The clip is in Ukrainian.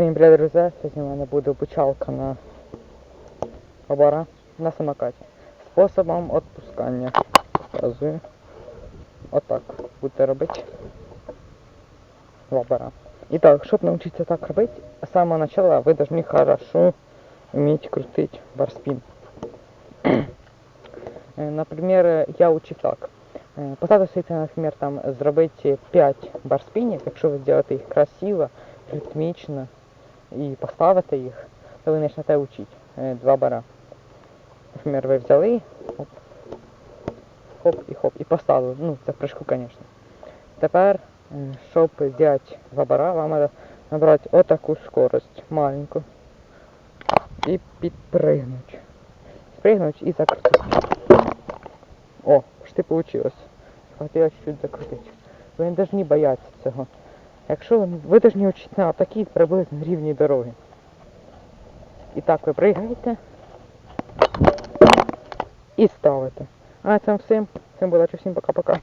Всім привіт, друзі! Сьогодні в мене буде обучалка на обора на самокаті. Способом відпускання. Показую. Отак будете робити. Два бара. І так, щоб навчитися так робити, з самого начала ви повинні хорошо вміти крутити барспін. Е, Наприклад, я учив так. Е, Поставити собі, наприклад, там зробити 5 барспінів, якщо ви зробите їх красиво, ритмічно І поставите їх, то ви почнете вчити. Е, Два бара. Наприклад, ви взяли, хоп, хоп і хоп, і поставили. Ну, це в прыжку, звісно. Тепер, е, щоб зробити два бара, вам треба набрати отаку скорость маленьку. І підпригнути. Спригнуть і закрутити. О, почти получилось. Хотіла чуть-чуть закрутити. Ви не повинні боятися цього. Якщо ви, теж не очікуєте на такі приблизно рівні дороги. І так ви пригаєте і ставите. А цьому всім. Всім удачі, всім пока-пока.